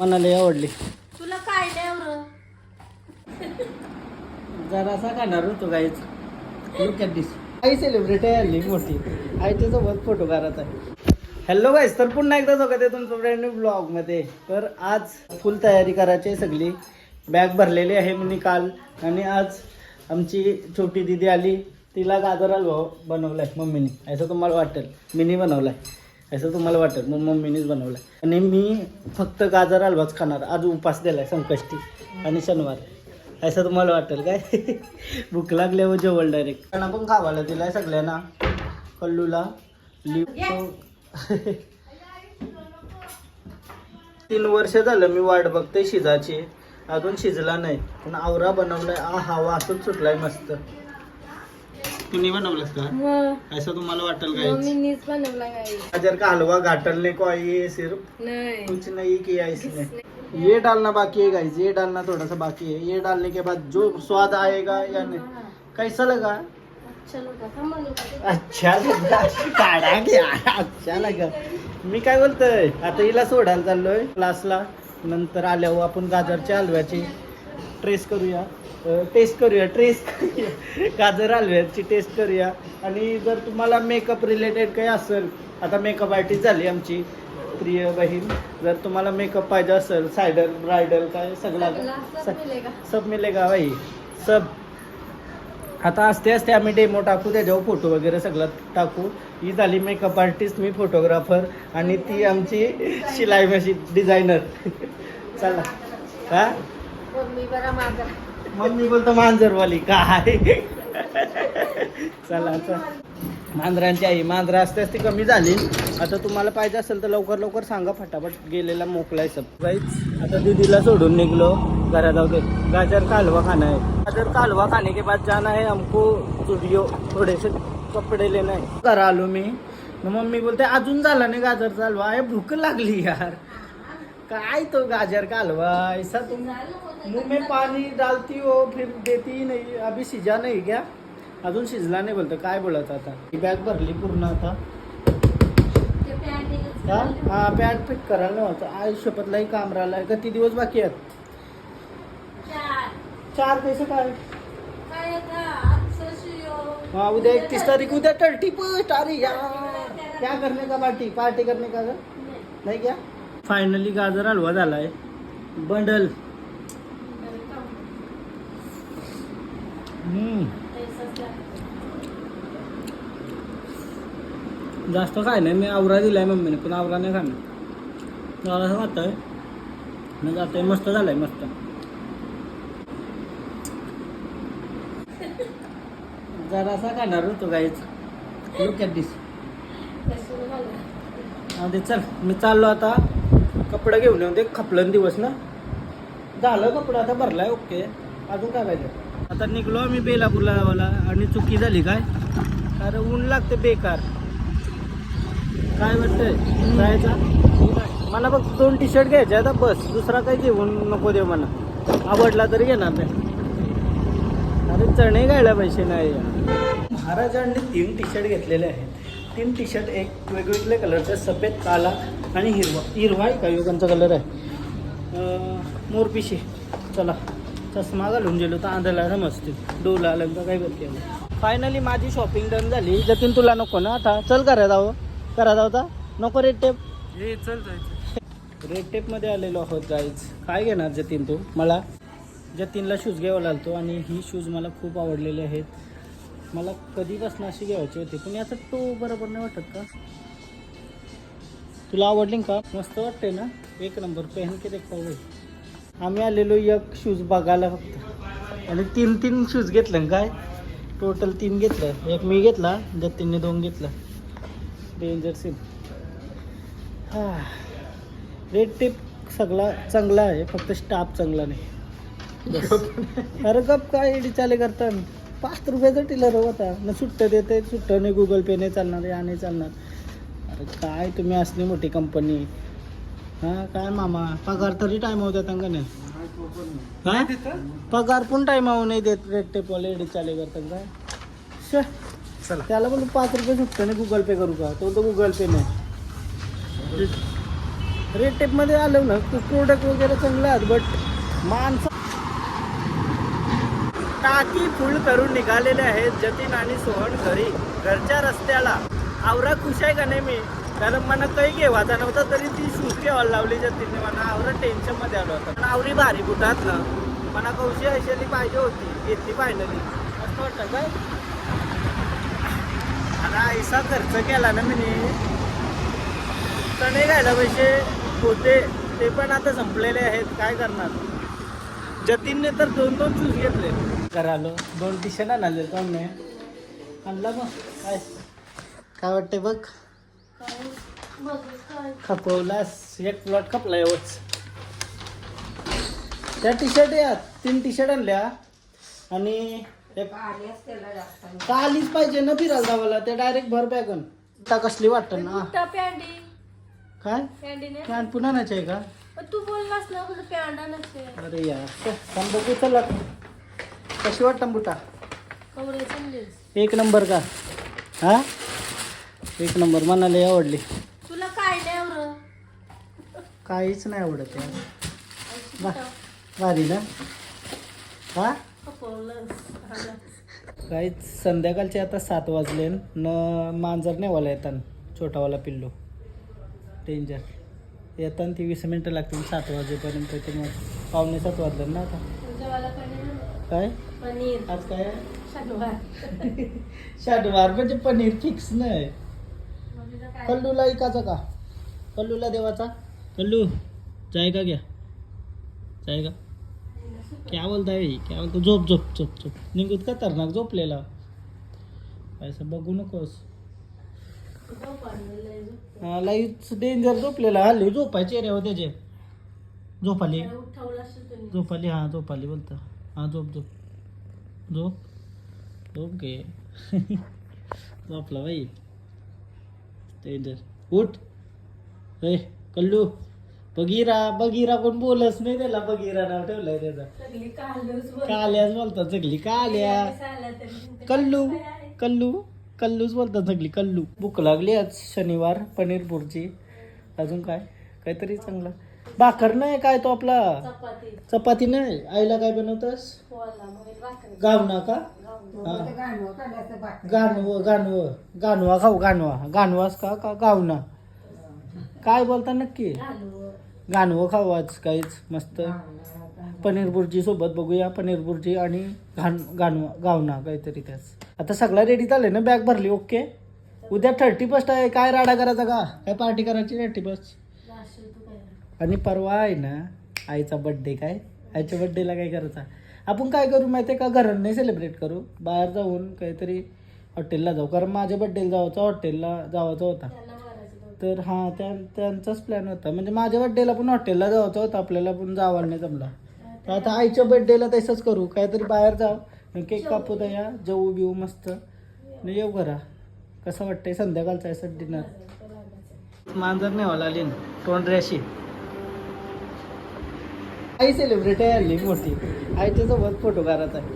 मला लय आवडली. तुला काय जरासा खाणार होतो गाईच लुक ॲट दिस आई सेलिब्रिटी हल्ली मोठी. आईच्या सोबत फोटो काढत आहे. हॅलो गाईस तर पुन्हा एकदा स्वागत आहे तुमचं ब्रँड न्यू ब्लॉगमध्ये तर आज फुल तयारी करायची आहे सगळी. बॅग भरलेली आहे मी काल आणि आज आमची छोटी दिदी आली. तिला गाजर हलवा बनवलाय मम्मीने. असं तुम्हाला वाटेल. मीनी बनवलाय. असं तुम्हाला वाटेल मग मम्मीनेच बनवलाय. आणि मी फक्त गाजर हलवाच खाणार. आज उपास दिलाय संकष्टी आणि शनिवार. असं तुम्हाला वाटेल काय? भूक लागल्यावर जेवळ डायरेक्ट त्यांना पण खावायला दिलाय सगळ्यांना. कल्लूला. तीन वर्ष झालं मी वाट बघते शिजाची. अजून शिजला नाही. पण आवरा बनवलाय. आ हा वासच सुटलाय मस्त. तुम्ही बनवलंस का मग. असं तुम्हाला वाटेल काय बनवला गाजर का हलवा घाटल ने को आई सिर्फ? नाही. कुछ नहीं किया इसने ये डालना बाकी है गाइस ये डालना थोड़ा सा बाकी है ये डालने के बाद जो स्वाद आएगा या नहीं. कैसा लगा? चलो का अच्छा लगा. काढा घ्या अच्छा लगा. मी काय बोलतोय? आता हिला सोडायला चाललोय. क्लासला नंतर आल्यावर आपण गाजरच्या हलव्याची ट्रेस करूया. टेस्ट करूया ट्रेस करूया. गाजर हलव्याची टेस्ट करूया. आणि जर तुम्हाला मेकअप रिलेटेड काही असेल आता मेकअप आर्टिस्ट झाली आमची प्रिय बहीण. जर तुम्हाला मेकअप पाहिजे असेल सायडर ब्रायडल काय सगळं सब मिलेगा. भाई. सब. आता असते असते आम्ही डेमो टाकू त्याच्यावर फोटो वगैरे सगळं टाकू. ही झाली मेकअप आर्टिस्ट मी फोटोग्राफर आणि ती आमची शिलाई मशीन डिझायनर चला. हा? मम्मी बोलतो मांजरवाली काय? चला चला. मांजरांची आई मांजरं असते असते कमी झाली. आता तुम्हाला पाहिजे असेल तर लवकर लवकर सांगा फटाफट. गेलेला मोकलाय सब. आता दीदीला सोडून निघलो. घरात जाऊ दे. गाजर का हलवा खाना है गाजर का हलवा खाने के बाद जाना है हमको स्टुडिओ थोडेसे कपडे लेना है घर आलो मी. मग मम्मी बोलते अजून झाला नाही गाजर चालवा आहे भूक लागली यार. काय तो गाजर कालवा? ऐसा तुम मुंह में पानी डालती हो फिर देती ही नहीं। अभी सिजा नहीं क्या अजून शिजला नाही बोलतो. काय बोलत आता? ही बॅग भरली पूर्ण आता. हा? हा पॅन्ट फिट करायला नव्हतं. आयुष्यपतलाही काम राहिलाय. किती दिवस बाकी आहेत? चार. पैसे काय? हाँ उद्या इकतीस तारीख. उद्या थर्टी फर्स्ट तारीख यार. क्या करने का पार्टी? पार्टी करने का का? नाही. क्या? फायनली गाजर हलवा झालाय. बंडल हम्म जास्त काय नाही मी आवरा दिलाय मम्मीने पण आवरा नाही खाणार. जरासं खातोय मग जातोय मस्त झालंय मस्त. जरासा खाणार होतो गाईच लुक ॲट दिस दे चल मी चाललो आता कपडं घेऊन येऊ ते खपलं दिवस ना. झालं कपडा आता भरलाय ओके अजून काय पाहिजे? आता निघलो आम्ही बेलापूरला जावाला आणि चुकी झाली काय? अरे ऊन लागते बेकार. काय वाटतंय? जायचा? मला बघ दोन टी शर्ट घ्यायचे आता बस. दुसरा काही घेऊन नको देऊ मला. आवडला तरी घेणार नाही. अरे चणे घ्यायला पैसे नाही. महाराजांनी तीन टी शर्ट घेतलेले आहेत. तीन टी शर्ट एक वेगवेगळे कलरचे सफेद काला आणि हिरवा. हिरवा आहे का? योगांचा कलर आहे. मोरपिशी. चला. चष्मा घालून गेलो तर आंधळा समजते. डोला आलं का काय करते फायनली माझी शॉपिंग डन झाली. जतीन तुला नको ना आता. चल करा जावं करा जाऊ आता नको रेड टेप हे चल जायचं रेड टेपमध्ये आलेलो आहोत गाईज काय घेणार जतीन तू? मला? जतीनला शूज घ्यावा लागतो आणि ही शूज मला खूप आवडलेले आहेत. मला कधीपासून अशी घ्यायची होती पण याचा तो बरोबर नाही वाटत का? तुला आवडली का? मस्त वाटते ना? एक नंबर पेन के देख पाहू आम्ही आलेलो एक शूज बघायला फक्त. आणि तीन तीन शूज घेतलं काय? टोटल तीन घेतलं. एक मी घेतला जतीनने दोन घेतलं. डेंजर सिम हा. रेड टेप सगळा चांगला आहे फक्त स्टाफ चांगला नाही. अरे गप काय एडी चाले करतात पाच रुपयाचा टिलर होता न सुट्ट देते सुट्ट नाही गुगल पे नाही चालणार या नाही चालणार. अरे काय तुम्ही असली मोठी कंपनी हा काय मामा? पगार तरी टाइम होता का नाही? हा? पगार पण टाइम नाही देत रेड टेपवाले एडी चाले करतात काय? श चला. त्याला बोलू पाच रुपये सुट्ट नाही गुगल पे करू का? तो तो गुगल पे नाही. रेड टेपमध्ये आलं ना प्रोडक्ट वगैरे चांगले आहेत बट माणसं टाकी फुल करून निघालेले आहेत जतीन आणि सोहन घरी. घरच्या रस्त्याला. आवरा खुश आहे का नाही मी? कारण मला काही घेवाचा नव्हता तरी ती शूज घेवायला लावली जतीनने मला आवरा टेन्शनमध्ये आलो होता. पण आवरी भारी बुटात ना मला कौशी ऐशाली पाहिजे होती. घेतली फायनली असं वाटतं काय? आता ऐसा खर्च केला ना मी चणे घ्यायला पैसे होते ते पण आता संपलेले आहेत. काय करणार? जतीनने तर दोन दोन शूज घेतले. करालो. दोन टी शर्ट आणले तो आणला मग. काय? काय वाटते बघ? खपवलास. एक प्लॉट खपला एवढच त्या टी शर्ट यात तीन टी शर्ट आणल्या. आणि एक का आलीच पाहिजे ना फिरायला जावाला ते डायरेक्ट भर बॅगन. आता कसली वाटतं ना? काय? काय पुन्हा नाच आहे का? तू बोललास ना नसते अरे यार पण बघू चला. कशी वाटतं बुटा? एक नंबर का? हा? एक नंबर मनाला आवडली. तुला काय नाही काहीच नाही आवडत बा भारी ना? हा? काहीच संध्याकाळचे आता सात वाजले न मांजर नेवाला येतात छोटावाला पिल्लू. डेंजर येताना ती वीस मिनटं लागतील सात वाजेपर्यंत ते मग पावणे सात वाजले ना आता. काय? पनीर. आज काय? शनिवार म्हणजे पनीर फिक्स नाही. कल्लूला इकाचा का? कल्लूला देवाचा? कल्लू जायगा घ्या? जायगा क्या बोलता है क्या बोलतो झोप झोप झोप झोप. निघूत का तरनाक झोपलेला? असं बघू नकोस. झोप हा, डेंजर झोपलेला. हल्ली झोपायचे रे हो त्याचे. झोपाली. झोपाली हा झोपाली बोलता. हा झोप झोप. झोप. झोप घे. झोपला बाई. डेंजर उठ। ए कल्लू बगीरा बगीरा कोण बोलच नाही त्याला बगीरा नाव ठेवलंय त्याचा। काल्याच बोलतात सगळी काल्या. कल्लू कल्लू कल्लूच बोलतात सगळी कल्लू। भूक लागली आज शनिवार पनीर भुर्जी अजून काय? काहीतरी चांगलं। भाकर नाही काय तो आपला? चपाती. चपाती नाही? आईला काय बनवतस? गावना का? हा. गाणव गाणव. गाणवा खाऊ गाणवा. गाणवास का? का गावना? काय बोलता नक्की? गाणवं. खाऊ आज काहीच मस्त. पनीर बुर्जी सोबत बघूया पनीर बुर्जी आणि घाण गाणवा गावना काहीतरी त्याच. आता सगळा रेडी झाले ना बॅग भरली ओके उद्या थर्टी फर्स्ट आहे. काय राडा करायचा का? काय पार्टी करायची? थर्टी फर्स्ट आणि परवा आहे ना आईचा बड्डे काय? आईच्या बड्डेला काय करायचा? आपण काय करू माहिती आहे का? घरात नाही सेलिब्रेट करू. बाहेर जाऊन काहीतरी हॉटेलला जाऊ. कारण माझ्या बड्डेला जायचं हॉटेलला जायचं होता. तर हां त्या त्यांचाच प्लॅन होता. म्हणजे माझ्या बड्डेला पण हॉटेलला जायचं होतं. आपल्याला पण जावं नाही जमला. तर आता आईच्या बड्डेला तसंच करू. काहीतरी बाहेर जाऊ केक कापू द्या जेऊ बिऊ मस्त. आणि येऊ घरा. कसं वाटतंय? संध्याकाळचं आहे सर डिनर मांजर नाही व्हायला आली ना. तोंडऱ्याशी आई सेलिब्रिटी आहे हल्ली मोठी. आईच्या सोबत फोटो काढत आहे.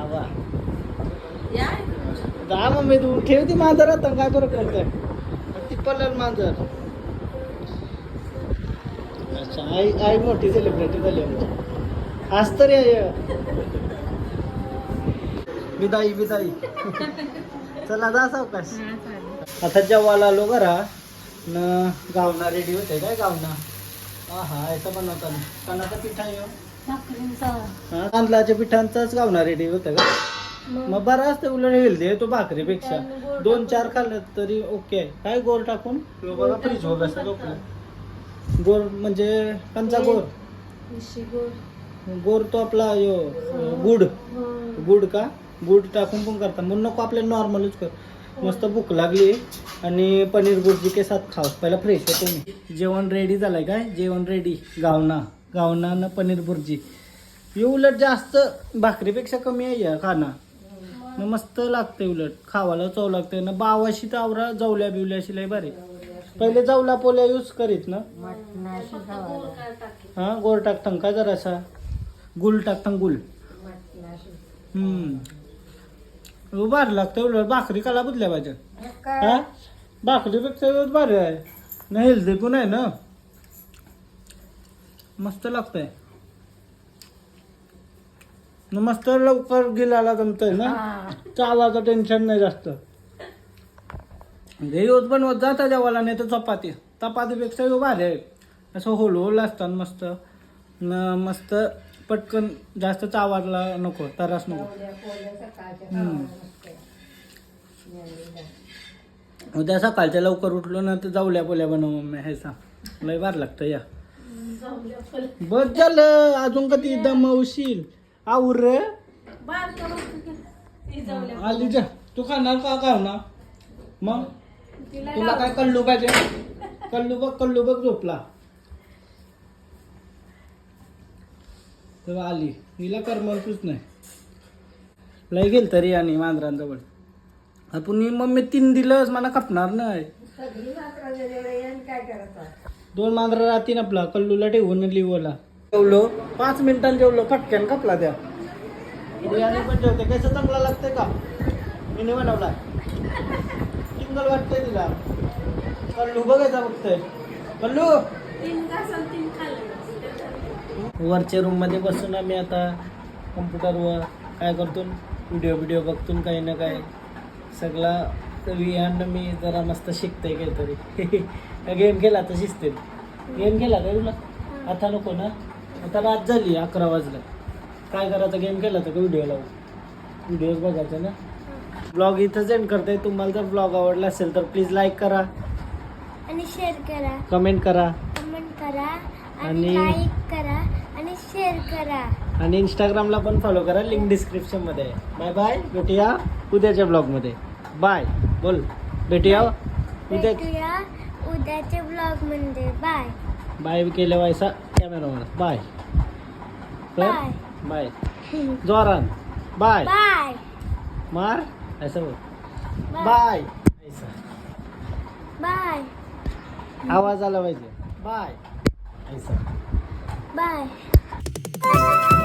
आवा. या जा मम्मी तू ठेव ती मांजर आता काय बरं करतोय? ती पलल मांजर. अच्छा आई आई मोठी सेलिब्रिटी झाली आमची आज तरी आहे. विदाई विदाई चला जा सावकाश. आता जेवायला आलो घरा. न गावना रेडी होते काय गावना? हा हा याचा बनवता कणाचा पिठा येऊ भाकरींचा. हा तांदळाच्या पिठांचाच गावना रेडी होतं का? मग? बरं असतं उलट हेल्दी तो भाकरीपेक्षा. दोन चार खाल्लं तरी ओके आहे. काय गोर टाकून? ह्यो बघा फ्रीज म्हणजे कंचा गोड? गोर तो आपला यो अं, गुड. गुड का? गुड टाकून पण करतात म्हणून नको आपल्याला नॉर्मलच कर. मस्त भूक लागली आणि पनीर बुर्जी के साथ खाऊ पहिला फ्रेश होतो मी. जेवण रेडी झालंय काय? जेवण रेडी गावना. गावना न पनीर बुर्जी हे उलट जास्त भाकरीपेक्षा कमी आहे या खाना. मग मस्त लागते उलट. खावाला चव लागते ना बावाशी तर आवरा जवल्या बिवल्याशी लय बरे पहिले जवला पोल्या यूज करीत ना. हा गोड टाकतं का जरासा? गुल टाकतं गुल. हम्म. भारी लागतं उलट भाकरी काला बुदल्या पाहिजे हा? भाकरीपेक्षा भारी आहे. नाही हेल्दी पण आहे ना. मस्त लागतंय. न मस्त लवकर गिलाला जमतंय ना. चावाचं टेन्शन नाही जास्त. हे होत पण होत जाता जेवायला नाही तर चपाती. चपातीपेक्षा भारी आहे. असं होल होल असतात मस्त. न मस्त पटकन जास्त चावायला नको तरास नको. उद्या सकाळच्या लवकर उठलो ना तर जाऊल्या पोल्या बनव मम्मी हे सांग. लय बार लागतं या. बस झालं. अजून कधी दमवशील आवर रे. आली जा. तू खाणार का का ना मग? तुला काय कल्लू पाहिजे? कल्लू बघ कल्लू बघ झोपला. तेव्हा आली. हिला करमतच नाही. लय गेल तरी आणि मांजरांजवळ. आपण ही मम्मी तीन दिलंच मला कापणार नाही. दोन मांजरा राहतील आपला कल्लूला ठेवून लिवला जेवलो पाच मिनिटांनी जेवलो फटक्यान कापला त्या. बिर्याणी पण जेवते. कसं चांगला लागतंय का? मी बनवला सिंगल वाटतंय तिला. कल्लू बघायचा बघतोय कल्लू तीन तासात तीन खाल्ले वरच्या रूममध्ये बसून आम्ही आता कम्प्युटरवर काय करतो व्हिडिओ व्हिडिओ बघतो काही ना काय सगळा विहान मी जरा मस्त शिकतोय काहीतरी. गेम खेळला तर शिकते गेम खेळला का तुला? आता नको ना? आता रात झाली अकरा वाजला. काय करायचं गेम खेळला तर का व्हिडिओ लावू व्हिडिओज बघायचे ना? ब्लॉग इथंच एंड करते तुम्हाला जर ब्लॉग आवडला असेल तर प्लीज लाईक करा. आणि शेअर करा. कमेंट करा. कमेंट करा. आणि- लाईक करा. शेअर करा. आणि इंस्टाग्रामला पण फॉलो करा लिंक डिस्क्रिप्शनमध्ये. आहे बाय बाय भेटूया उद्याच्या ब्लॉगमध्ये. बाय बोल. भेटूया. उद्या भेटूया उद्याच्या ब्लॉगमध्ये. बाय बाय केलं व्हायचा कॅमेरावर बाय बाय बाय जोरान. बाय बाय मार. असं बोल. बाय बाय ऐसा. बाय आवाज आला पाहिजे. बाय ऐसा. Bye Thank you.